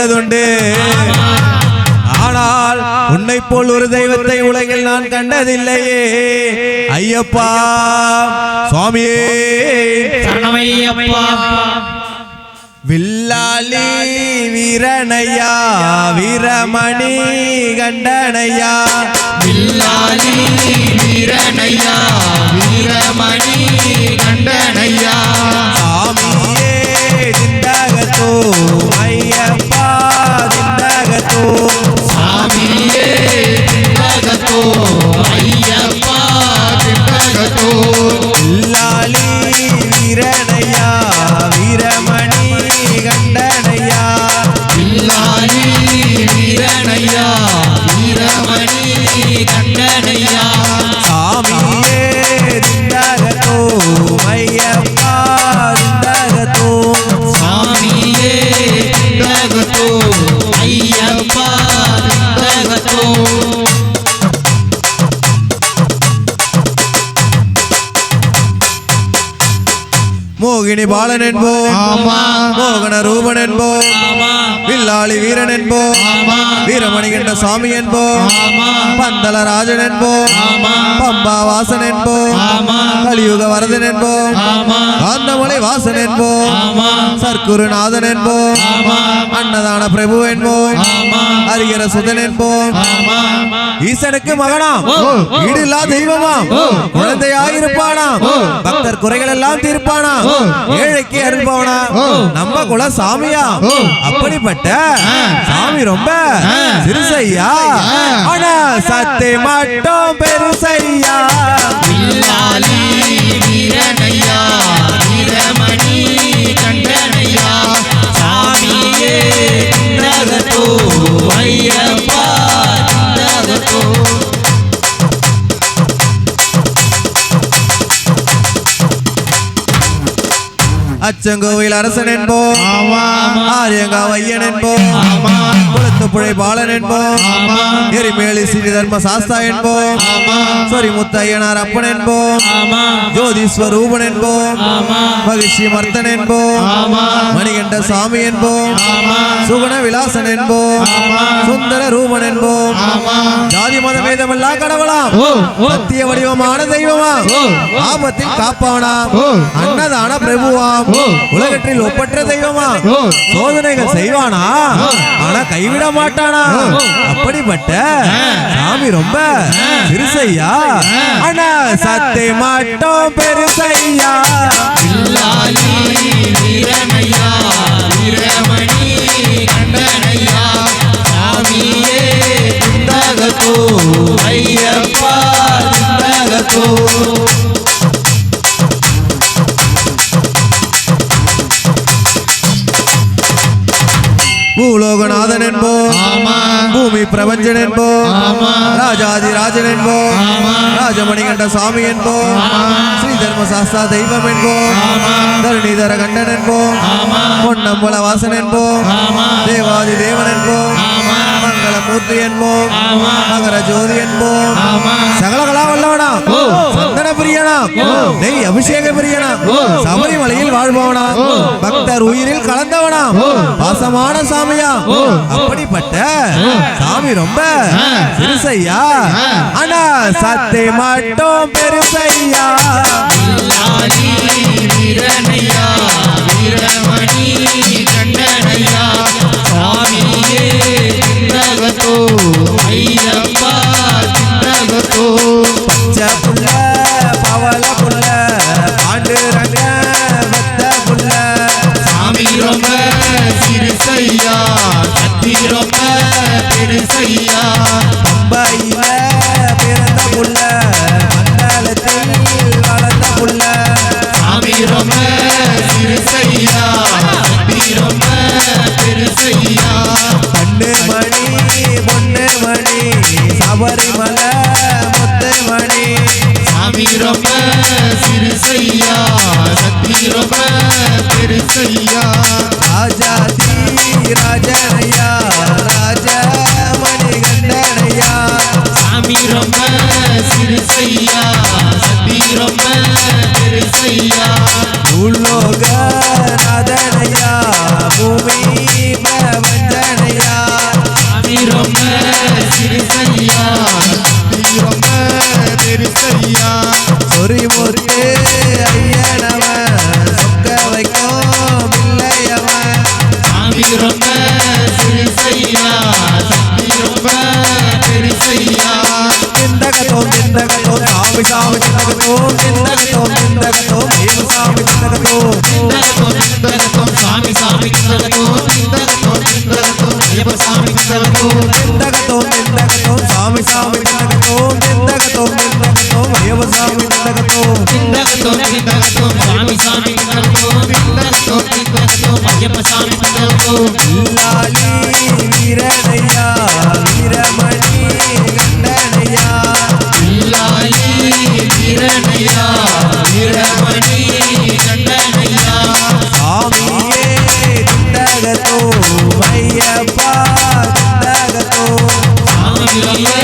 சென்றதுண்டு ஆனால் உன்னை போல் ஒரு தெய்வத்தை உலகில் நான் கண்டதில்லையே. ஐயப்பா சுவாமியே. வில்லாளி வீரனையா வீரமணி கண்டனையா. வில்லாலி வீரனையா. மோகினி பாலன் என்போம். மோகன ரூபன் என்போம். வில்லாளி வீரன் என்போம். ஆமா. வீரமணி கண்ட சாமி என்போம். பந்தல ராஜன் என்போம். பம்பா வாசன் என்போம். கலியுக வரதன் என்போம். காந்தமலை வாசன் என்போம். சர்க்குருநாதன் என்போம். அன்னதான பிரபு என்போம். ஹரிகர சுதன் என்போம். ஈசனுக்கு மகனாம். ஓ. ஈடில்லா தெய்வமாம். குழந்தையாயிருப்பானாம். பக்தர் குறைகள் எல்லாம் தீர்ப்பானாம். ஏழைக்கு அருள்பவனா. நம்ம குல சாமியா. அப்படிப்பட்ட. சாமி ரொம்ப. சிறுசையா. ஆனா சத்தை மட்டும் பெருசையா. வீரன். அச்சங்கோவில் அரசன் என்போம் ஆரியங்கா வையன் என்போம் குளத்துப்புழை பாலன் என்போம் எரிமேலி ஸ்ரீ தர்ம சாஸ்தா என்போம் ஆமா சொரிமுத்த ஐயனார் அப்பன் என்போம் ஆமா ஜோதி ஸ்வரூபன் என்போம் மகிழ்ச்சி மர்த்தன் என்போம் மணிகண்ட சாமி என்போம் சுகுண விலாசன் என்போம் சுந்தர ரூபன் என்போம் ஜாதி மத வேதமெல்லாம் கடவுளாம் சத்திய வடிவமான தெய்வமாம். ஆபத்தில் காப்பானாம். அன்னதான பிரபுவாம் ஓ. உலகத்தில் ஒப்பற்ற தெய்வமாம் ஓ சோதனைகள் செய்வானா? ஆனா கைவிட மாட்டானா? அப்படிப்பட்ட சாமி ரொம்ப சிறுசையா? ஆனா சத்தை மட்டும் பெருசையா? பூமி பிரபஞ்சன் என்போம். ராஜாதி ராஜன் என்போம். ராஜமணிகண்ட சாமி என்போம் ஸ்ரீ தர்ம சாஸ்தா தெய்வம் என்போம். தருணிதர கண்டன் என்போம். பொன்னம்பல வாசன் என்போம். தேவாதி. மங்களமூர்த்தி என்போம். மகர ஜோதி என்போம். சகலகலா வல்லவனா. சந்தன பிரியனா நெய் அபிஷேக பிரியனா. சபரிமலையில் வாழ்பவனா பக்தர் உயிரில் கலந்தவனா பாசமான சாமியா அப்படிப்பட்ட சாமி ரொம்ப சிறுசையா. ஆனா சத்தை மட்டும் பெருசையா. பெருசையா பம்பையில பிறந்த புள்ள மண்டலத்தில் வளர்ந்த புள்ள சாமி ரொம்ப சிறுசையா. ரொம்ப பெருசையா. கண்ணு மணி பொண்ணு மணி சபரிமலை முத்து மணி சாமி ரொம்ப சிறுசையா. சக்தி ரொம்ப பெருசையா. ராஜாதி திருசையா சக்தி ரொம்ப பெருசையா உலோக సామి సామి చిన్నగతో చిన్నగతో చిన్నగతో భీమ సామి చిన్నగతో చిన్నగతో చిన్నగతో సామి సామి చిన్నగతో Yeah.